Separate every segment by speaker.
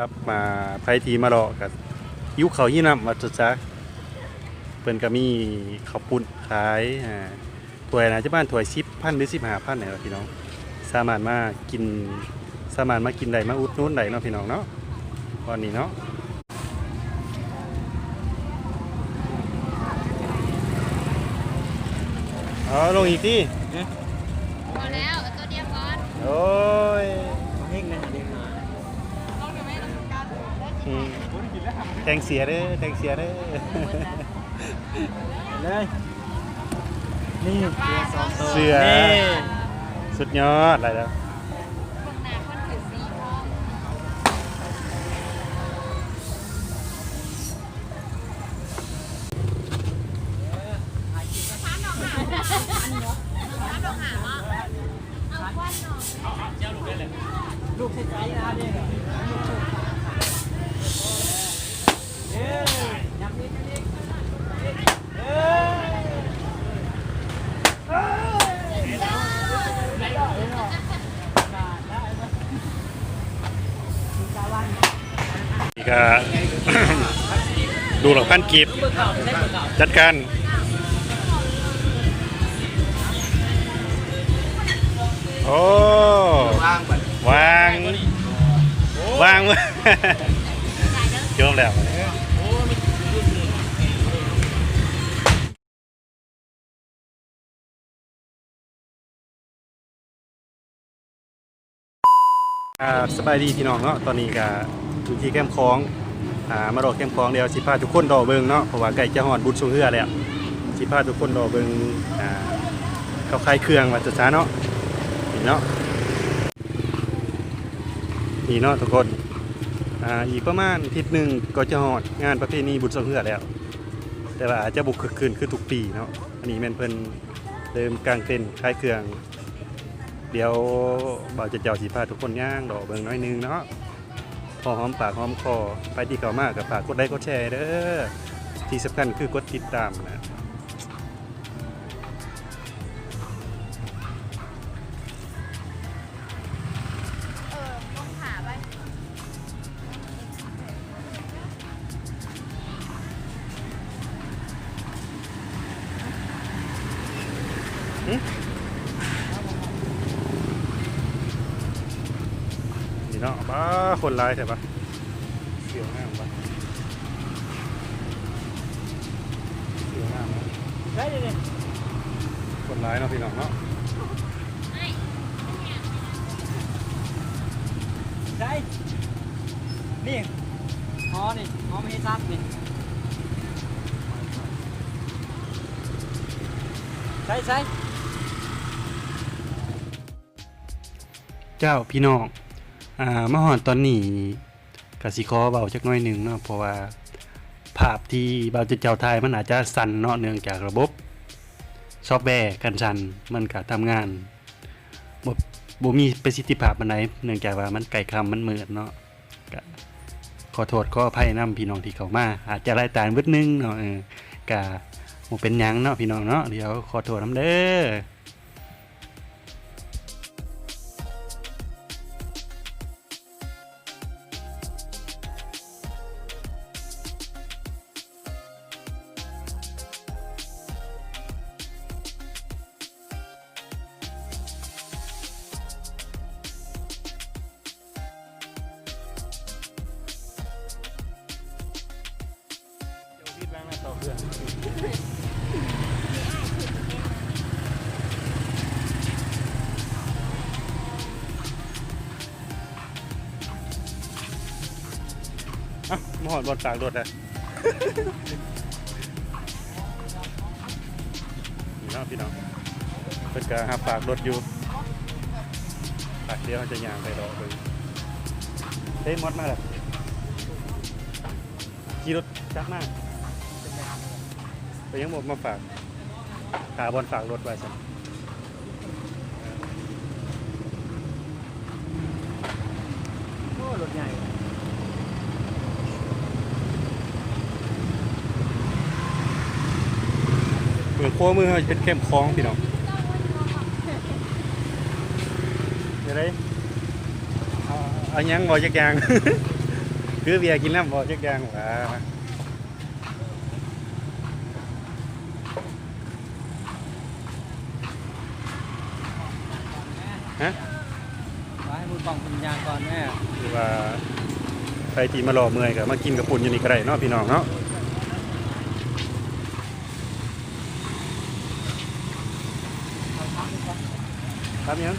Speaker 1: ครับมาไผทีมาเลาะกับยุคเขายี่น้ำวัดจุดจักเพิ่นก็มีข้าวปุ้นขายอ่าถ้วยนะจะบ้านถ้วย10พันหรือ15พันเนี่ยล่ะพี่น้อง สามารถมากินสามารถมากินได้มาอุดหนุนได้เนาะพี่น้องเนาะตอนนี้เนาะเอาลงอีกที
Speaker 2: พอแล้วเอาตัวเดียวก่อน
Speaker 1: โอ้ย
Speaker 3: เฮงนะเด็กม
Speaker 1: แทงเสียเด้อแทงเสียเด้อ
Speaker 3: เลย นี่เสือสองตัว
Speaker 1: เสือ
Speaker 3: นี่
Speaker 1: สุดยอดอะไรแล้ว
Speaker 2: เบื้องหน้าคนถือสีทอง
Speaker 3: ลูกใช้ใจนะเด็กเอ้ยยังนิดยังนิดเอ้ย
Speaker 1: นี่ก็ ดูหลักพันกีบจัดการโอ้
Speaker 3: วาง
Speaker 1: วางวางโยมแล้วสบายดีพี่น้องเนาะตอนนี้ก็ อยู่ที่แคมคลองอ่ามารอแคมคลองเดียวสิพาทุกคนรอเบิงเนาะเพราะว่าใกล้จะฮอดบุญสงเฮือแล้วสิพาทุกคนรอเบิงอ่าเขาคลายเครื่องว่าจะช้าเนาะนี่เนาะนี่เนาะทุกคนอ่าอีกประมาณทิตย์หนึ่งก็จะฮอดงานประเพณีบุญสงเฮือแล้ว แต่ว่าอาจจะบุกคึกคืนคือทุกปีเนาะอันนี้แม่นเพิ่นเริ่มกลางเต้นคลายเครื่องเดี๋ยวบ่าวจะเจ้าสีพาทุกคนย่างดอกเบิงน้อยนึงเนาะ พอหอมปากหอมคอ ไปที่เก่ามากกับฝากกดไลค์กดแชร์เด้อที่สำคัญคือกดติดตามนะ คนร้ายใช่ปะเสียวหน้าปะเสียวหน้าปะ
Speaker 3: ได้เลย
Speaker 1: คนร้ายเนาะพี่น้องเนาะ
Speaker 3: ได้ นี่หอนี่หอไม่ให้ซักนี่ใช่ใช่
Speaker 1: เจ้าพี่น้อง อ่ามาหอนตอนนี้กสิขอเบาจักน้อยหนึ่งเนาะเพราะว่าภาพที่เบาจะเจ้าไทยมันอาจจะสั่นเนาะเนื่องจากระบบซอฟต์แวร์กันสั่นมันก็ทำงานบ่บ่มีประสิทธิภาพปานใดเนื่องจากว่ามันไกลคำมันเหมืดเนาะก็ขอโทษขออภัยนํพี่น้องที่เข้ามาอาจจะไล่ตามวิดนึงเนาะเออก็บ่เป็นหยังเนาะพี่น้องเนาะเดี๋ยวขอโทษนํเด้อ อะมาหอดบอลฝากรถอะนี่เนาะพี่น้องเพิ่นก็หาฝากรถอยู่ฝากเดียวจะยางไปรอเบิ่งเฮ้ยมดมาแล้วขี่รถจักมาก ไปยังบอกมาฝากขาบอลฝากรถไว้สิ
Speaker 3: โอ้รถใหญ่
Speaker 1: มือโค้มือเขาจะเป็นเข้มคล้องพี่น้องเดี๋ยวได้เอาเอายังบ่จักอยาง คือเบียร์กินน้ำบ่จักอย่างหว่าฮะ
Speaker 3: ไว้ให้บุญบังคุณยางก่ อนแม่
Speaker 1: คือว่าใครที่มารอเมื่อยก็มากินกับปุ่นอยู่นี่ก็ได้เนาะพี่น้องเนาะครับยัง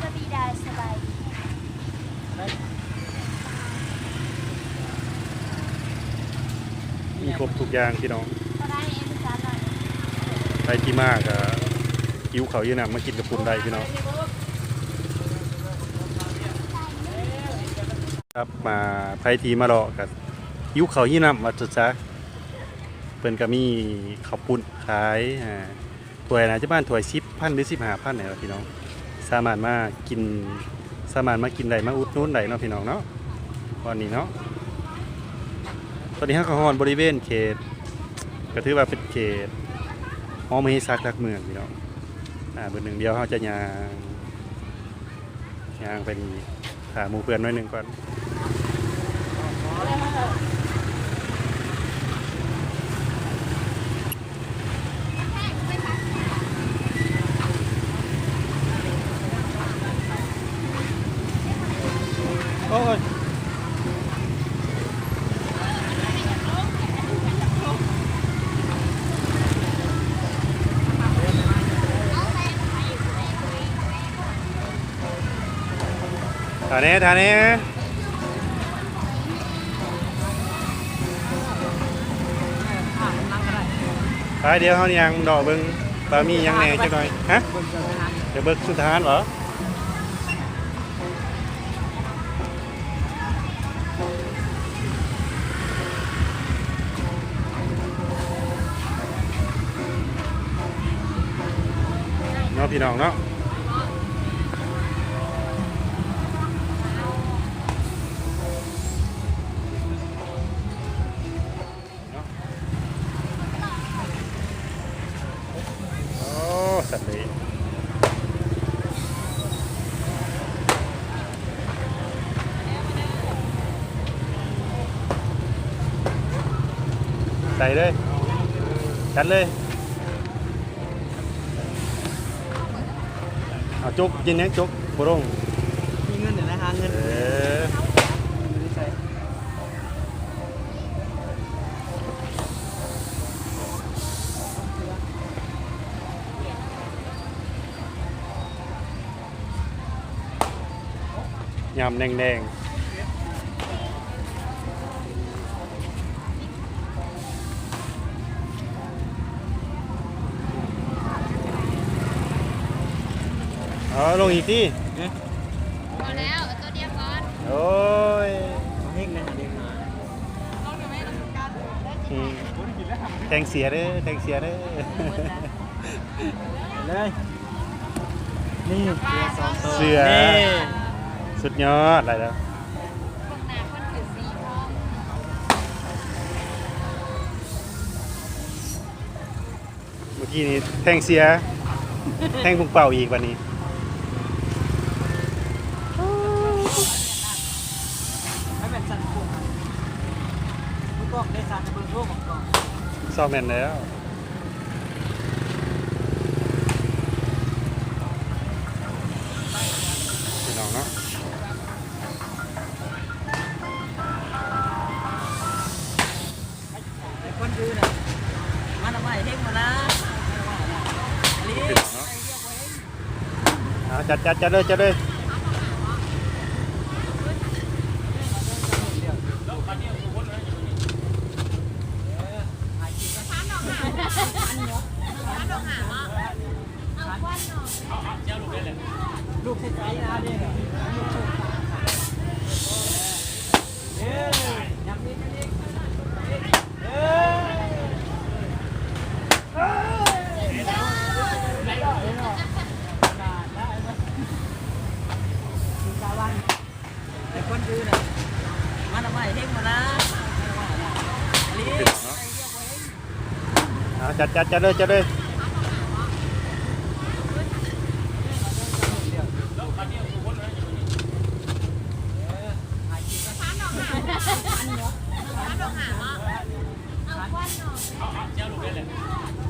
Speaker 2: สบีดาสบายดี
Speaker 1: มีครบทุก อย่างพี่น้อง
Speaker 2: ได้
Speaker 1: ที่มากก็หิวเขาเยอะนะมากินกับปุ่นได้พี่น้องครับมาไผทีมารอกับหิวเขายี่น้ำวัดสุดซะเพิ่นก็มีข้าวปุ้นขายอ่าถ้วยนะจะบ้านถ้วยสิบพันหรือสิบหาพันเนี่ยพี่น้อง สามารถมากินสามารถมากินได้มาอุดหนุนได้เนาะพี่น้องเนาะวันนี้เนาะ ตอนนี้ฮักกะหอนบริเวณเขตก็ถือว่าเป็นเขตหอมให้ซักลักเมืองพี่น้องอ่าเบอร์หนึ่งเดียวเขาจะยางยางไปนี่หาหมู่เพื่อนหน่อยหนึ่งก่อนานเน่ทานเน่ไปเดี๋ยวเขายังดอกเบิ้งบะมียังแหน่จังหน่อยฮะเดี๋ยวเบิ้งสุดท้านเหรอเนาะพี่น้องเนาะ โอ้สัตว์เลย ใส่เลยจัดเลยเอาจุกกินยังจุกบุรง
Speaker 3: มีเงินเดี๋ยวนะหาเงิน
Speaker 1: เออ
Speaker 3: ไม่ได้ใช้
Speaker 1: ยำแเอาลงอีกที่
Speaker 2: พอแล้วเอาตัวเดียวก่อน
Speaker 1: โอ้ย
Speaker 3: มาเฮงนะเด็กมา
Speaker 2: ลองเดี๋ยวไม่ต้องการได้
Speaker 1: อืมแทงเสียเด้อแทงเสียเด้อ
Speaker 3: เลย นี่เสือสองตัว
Speaker 1: เสือ
Speaker 3: นี่
Speaker 1: สุดยอดอะไรแล้ว
Speaker 2: เบิ่งหน้าคนถือสีพร้อม
Speaker 1: เมื่อกี้นี้แทงเสีย แทงพุงเป่าอีกวันนี้ ซ่อมแมนแล้วพี่น้องเนาะ
Speaker 3: ไอ้คนยืนอะมาทำไมเฮงมานะอันนี้
Speaker 1: พี่น้องเนาะเอาจัดจัดจัดเลยจัดเลย
Speaker 3: ลูกเส้นใจนะเด็กเอ้ยยำนี้ยำนี้เอ้ยแต่คนอื่นน่ะมาทำไมเฮงมานะอันนี้
Speaker 1: เอาจัดจัดจัดเลยจัดเลย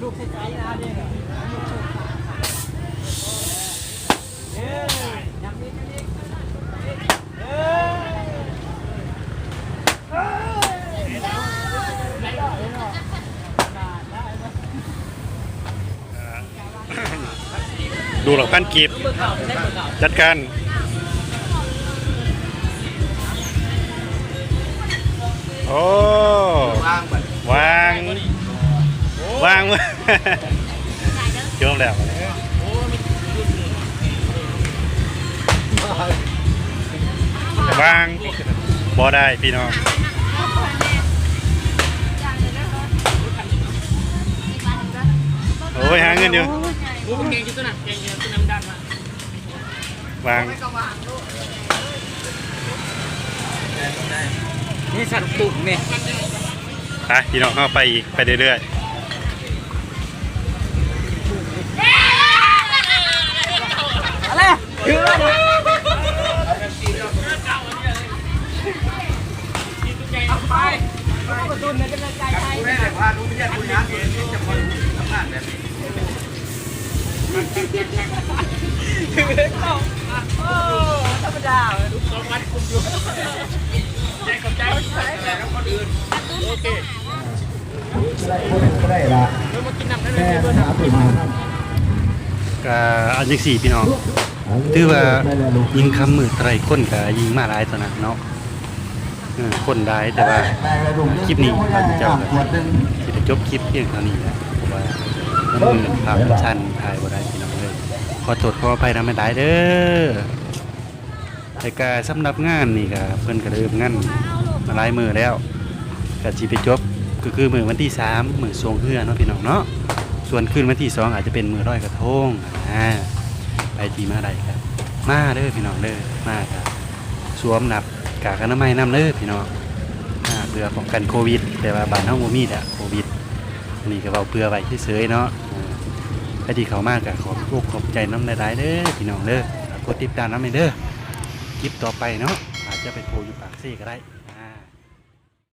Speaker 3: ลูกใช้ใจนะเด็กเอ้ยยำนิดยำนิดเอ้ย
Speaker 1: ดูหรอกพันกีบ
Speaker 3: เร์เก่าไม่ใช่เก่า
Speaker 1: จัดการโอ้
Speaker 4: วาง
Speaker 1: วางวางมือจบแล้ววางบ่ได้พี่น้องโอ้ยหาเงินอยู่าง
Speaker 3: นี่สัตว์ตุ่มเนี่ย
Speaker 1: ไปพี่น้องเข้าไปอีกไปเรื่อย
Speaker 3: อะไรคืออะไรเอาไปไปประตูเนี่ยกำลังใจไทย
Speaker 4: แม่พาดูไม่ใช่คุณน้ำเองจะคนทำงานแบบนี้
Speaker 3: ธรรมดาลูกสองวันคุณอยู่ใจกับใจใช้แต่คนอื่นโอเค
Speaker 4: ก็ได้
Speaker 3: ได้ไหม
Speaker 4: แม่
Speaker 3: เบอร์
Speaker 4: หา
Speaker 3: น้ำ
Speaker 4: ปุ๋ยมา
Speaker 1: ๆก็อันที่สี่พี่น้องถือว่ายิงคำมือไตรคนกับยิงมาหลายตอนนั้นเนาะคนได้แต่ว่าคลิปนี้เราจะจ้า
Speaker 4: ขวดหนึ่ง
Speaker 1: สิไปจบคลิปเพียงเท่านี้นะเพราะว่ามันมือภาพชันถ่ายบ่ได้พี่น้องเลยขอโทษขออภัยนำไม่ได้เด้อ แต่ก็สำหรับงานนี่ก็เพิ่นก็เริ่มงานมาหลายมือแล้วก็สิไปจบก็คือมือวันที่3มือสวงเฮือเนาะพี่น้องเนาะส่วนคืนวันที่สองอาจจะเป็นมือร้อยกระทงอ่าไปที่มาได้ครับมาเด้อพี่น้องเด้อมาครับสวมหนับกากอนามัยนำเด้อพี่น้องอ่าเพื่อป้องกันโควิด แต่ว่าบ้านเฮาบ่มีแหละโควิดอันนี้ก็เว้าเพื่อไว้เฉยๆเนาะอ่าใครที่เขามาก็ขอบอกขอบใจน้ำหลายๆเด้อพี่น้องเด้อกดติดตามน้ำเด้อ คลิปต่อไปเนาะอาจจะไปโผล่อยู่ปากซี่ก็ได้